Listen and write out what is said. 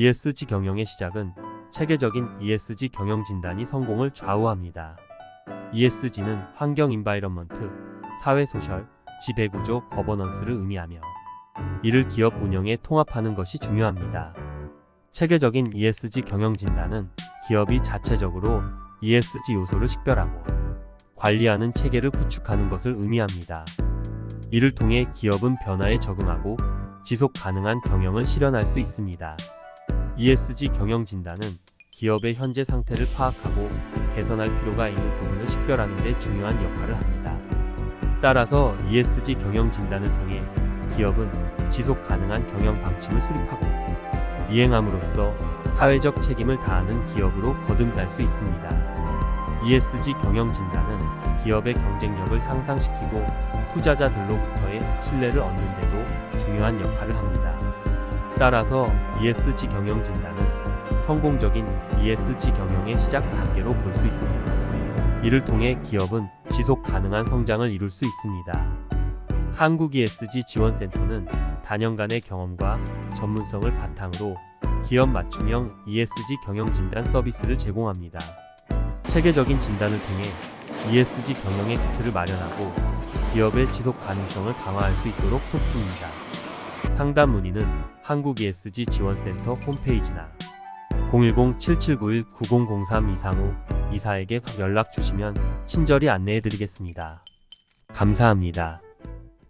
ESG 경영의 시작은 체계적인 ESG 경영 진단이 성공을 좌우합니다. ESG는 환경 인바이런먼트, 사회 소셜, 지배 구조, 거버넌스를 의미하며 이를 기업 운영에 통합하는 것이 중요합니다. 체계적인 ESG 경영 진단은 기업이 자체적으로 ESG 요소를 식별하고 관리하는 체계를 구축하는 것을 의미합니다. 이를 통해 기업은 변화에 적응하고 지속 가능한 경영을 실현할 수 있습니다. ESG 경영 진단은 기업의 현재 상태를 파악하고 개선할 필요가 있는 부분을 식별하는 데 중요한 역할을 합니다. 따라서 ESG 경영 진단을 통해 기업은 지속 가능한 경영 방침을 수립하고 이행함으로써 사회적 책임을 다하는 기업으로 거듭날 수 있습니다. ESG 경영 진단은 기업의 경쟁력을 향상시키고 투자자들로부터의 신뢰를 얻는 데도 중요한 역할을 합니다. 따라서 ESG 경영 진단은 성공적인 ESG 경영의 시작 단계로 볼 수 있으며 이를 통해 기업은 지속 가능한 성장을 이룰 수 있습니다. 한국 ESG 지원센터는 단연간의 경험과 전문성을 바탕으로 기업 맞춤형 ESG 경영 진단 서비스를 제공합니다. 체계적인 진단을 통해 ESG 경영의 기틀을 마련하고 기업의 지속 가능성을 강화할 수 있도록 돕습니다. 상담 문의는 한국 ESG 지원센터 홈페이지나 010-7791-9003 이상호 이사에게 연락 주시면 친절히 안내해 드리겠습니다. 감사합니다.